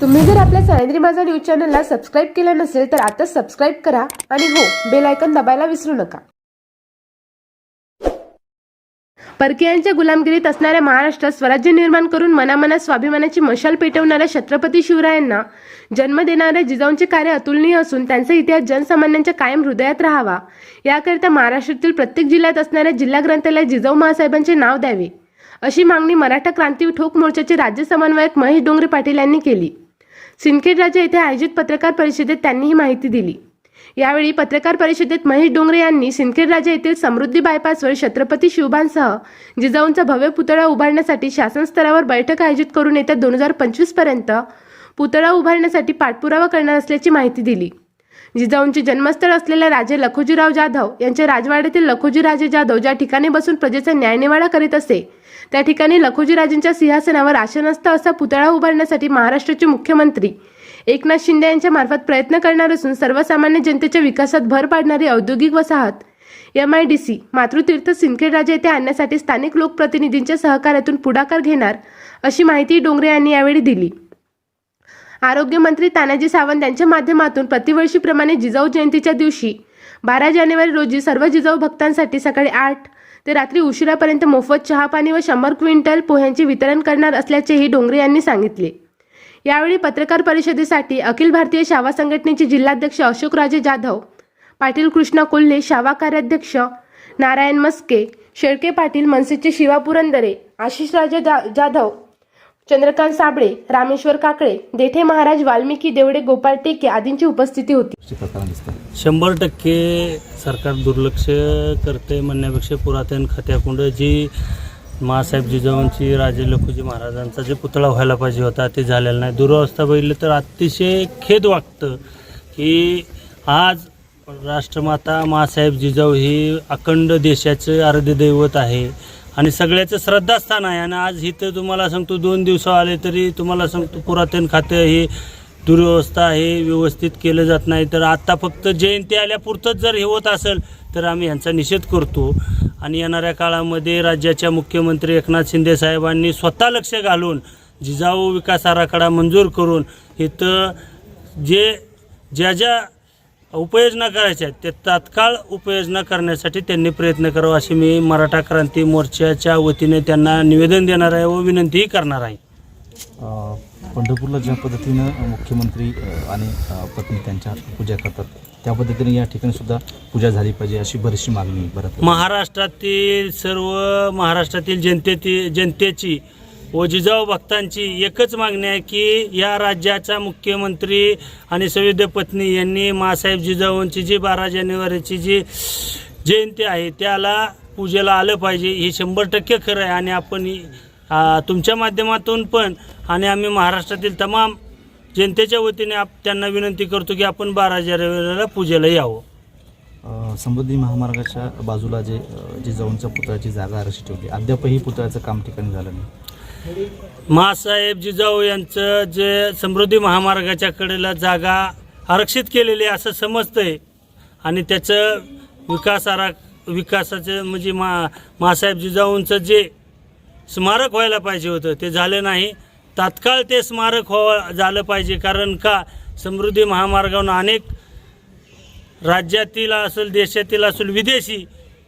तुम्ही जर आपल्या सह्याद्री माझा न्यूज चॅनलला सबस्क्राईब केलं नसेल तर आता सबस्क्राईब करा आणि हो बेल आयकन दबायला विसरू नका. परकीयांच्या गुलामगिरीत असणाऱ्या महाराष्ट्रात स्वराज्य निर्माण करून मनामनात स्वाभिमानाची मशाल पेटवणाऱ्या छत्रपती शिवरायांना जन्म देणाऱ्या जिजाऊंचे कार्य अतुलनीय असून त्यांचा इतिहास जनसामान्यांच्या कायम हृदयात राहावा. याकरिता महाराष्ट्रातील प्रत्येक जिल्ह्यात असणाऱ्या जिल्हा ग्रंथालयात जिजाऊ महासाहेबांचे नाव द्यावे अशी मागणी मराठा क्रांती ठोक मोर्चाचे राज्य समन्वयक महेश डोंगरे पाटील यांनी केली. सिंदखेड राजा येथे आयोजित पत्रकार परिषदेत त्यांनी ही माहिती दिली. यावेळी पत्रकार परिषदेत महेश डोंगरे यांनी सिंदखेड राजा येथील समृद्धी बायपासवर छत्रपती शिवबांसह जिजाऊंचा भव्य पुतळा उभारण्यासाठी शासन स्तरावर बैठक आयोजित करून येत्या दोन हजार पंचवीसपर्यंत पुतळा उभारण्यासाठी पाठपुरावा करणार असल्याची माहिती दिली. जिजाऊंचे जन्मस्थळ असलेल्या राजे लखोजीराव जाधव यांच्या राजवाड्यातील लखोजीराजे जाधव ज्या ठिकाणी बसून प्रजेचा न्यायनिवाडा करीत असे त्या ठिकाणी लखोजीराजेंच्या सिंहासनावर आशनस्थ असा पुतळा उभारण्यासाठी महाराष्ट्राचे मुख्यमंत्री एकनाथ शिंदे यांच्या मार्फत प्रयत्न करणार असून सर्वसामान्य जनतेच्या विकासात भर पाडणारी औद्योगिक वसाहत M I D C Matrutirth Sindkhed Raja येथे आणण्यासाठी स्थानिक लोकप्रतिनिधींच्या सहकार्यातून पुढाकार घेणार अशी माहिती डोंगरे यांनी यावेळी दिली. आरोग्यमंत्री तानाजी सावंत यांच्या माध्यमातून प्रतिवर्षीप्रमाणे जिजाऊ जयंतीच्या दिवशी बारा जानेवारी रोजी सर्व जिजाऊ भक्तांसाठी सकाळी आठ ते रात्री उशिरापर्यंत मोफत चहापाणी व शंभर क्विंटल पोह्यांचे वितरण करणार असल्याचेही डोंगरे यांनी सांगितले. यावेळी पत्रकार परिषदेसाठी अखिल भारतीय शावा संघटनेचे जिल्हाध्यक्ष अशोकराजे जाधव पाटील कृष्णा कोल्हे शावा कार्याध्यक्ष नारायण मस्के शेळके पाटील मनसेचे शिवा पुरंदरे आशिषराजे जा- जाधव चंद्रकांत साबळे रामेश्वर काकळे देठे महाराज वाल्मिकी देवडे गोपाळ टेके आदींची उपस्थिती होती. शंभर टक्के सरकार दुर्लक्ष करते म्हणण्यापेक्षा पुरातन खात्याकुंड जी माँसाहेब जिजाऊंची राजे लखुजी महाराजांचा जे पुतळा व्हायला पाहिजे होता ते झालेला नाही. दुरावस्था बघितलं तर अतिशय खेद वाटतं की आज राष्ट्रमाता माँसाहेब जिजाऊ ही अखंड देशाचं अर्धे दैवत आहे. आणि सगळ्याचं श्रद्धास्थान आहे. आणि आज इथं तुम्हाला सांगतो दोन दिवस आले तरी तुम्हाला सांगतो पुरातन खातं हे दुर्व्यवस्था हे व्यवस्थित केलं जात नाही. तर आत्ता फक्त जयंती आल्यापुरतंच जर हे होत असेल तर आम्ही ह्यांचा निषेध करतो. आणि येणाऱ्या काळामध्ये राज्याच्या मुख्यमंत्री एकनाथ शिंदे साहेबांनी स्वतः लक्ष घालून जिजाऊ विकास आराखडा मंजूर करून इथं जे ज्या ज्या उपाययोजना करायच्या आहेत त्या तात्काळ उपाययोजना करण्यासाठी त्यांनी प्रयत्न करावा अशी मी मराठा क्रांती मोर्चाच्या वतीने त्यांना निवेदन देणार आहे व विनंतीही करणार आहे. पंढरपूरला ज्या पद्धतीनं मुख्यमंत्री आणि पत्नी त्यांच्या पूजा करतात त्या पद्धतीने या ठिकाणी सुद्धा पूजा झाली पाहिजे अशी बरीचशी मागणी महाराष्ट्रातील सर्व महाराष्ट्रातील जनतेची जनतेची व जिजाऊ भक्तांची एकच मागणी आहे की या राज्याचा मुख्यमंत्री आणि सविध पत्नी यांनी मासाहेब जिजाऊंची जी बारा जानेवारीची जी जयंती आहे त्याला पूजेला आलं पाहिजे हे शंभर टक्के खरं आहे. आणि आपण तुमच्या माध्यमातून पण आणि आम्ही महाराष्ट्रातील तमाम जनतेच्या वतीने आप त्यांना विनंती करतो की आपण बारा जानेवारीला पूजेला यावं. समृद्धी महामार्गाच्या बाजूला जे जिजाऊंच्या पुतळ्याची जागा आरक्षित ठेवली. अद्यापही पुतळ्याचं काम ठिकाणी झालं नाही. मासाहेब जिजाऊ यांचं जे समृद्धी महामार्गाच्या कडेला जागा आरक्षित केलेली आहे असं समजतंय. आणि त्याचं विकास आरा विकासाचं म्हणजे मा मासाहेब जिजाऊंचं जे स्मारक व्हायला पाहिजे होतं ते झालं नाही. तात्काळ ते स्मारक व्हावं झालं पाहिजे कारण का समृद्धी महामार्गावरून अनेक राज्यातील असेल देशातील असेल विदेशी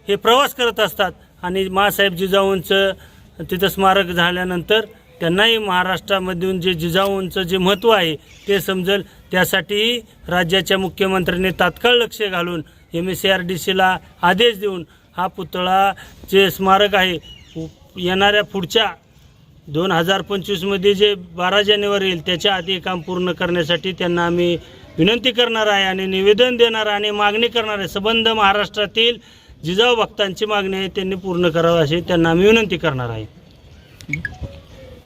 हे प्रवास करत असतात. आणि मासाहेब जिजाऊंचं तिथं स्मारक झाल्यानंतर त्यांनाही महाराष्ट्रामधून जे जिजाऊंचं जे महत्त्व आहे ते समजेल. त्यासाठी राज्याच्या मुख्यमंत्र्यांनी तात्काळ लक्ष घालून M S C R D सीला आदेश देऊन हा पुतळा जे स्मारक आहे येणाऱ्या पुढच्या दोन हजार पंचवीसमध्ये जे बारा जानेवारी येईल त्याच्या आधी काम पूर्ण करण्यासाठी त्यांना आम्ही विनंती करणार आहे आणि निवेदन देणार आहे आणि मागणी करणार आहे. संबंध महाराष्ट्रातील जिजाऊ भक्तांची मागणी आहे त्यांनी पूर्ण करावं अशी त्यांना आम्ही विनंती करणार आहे.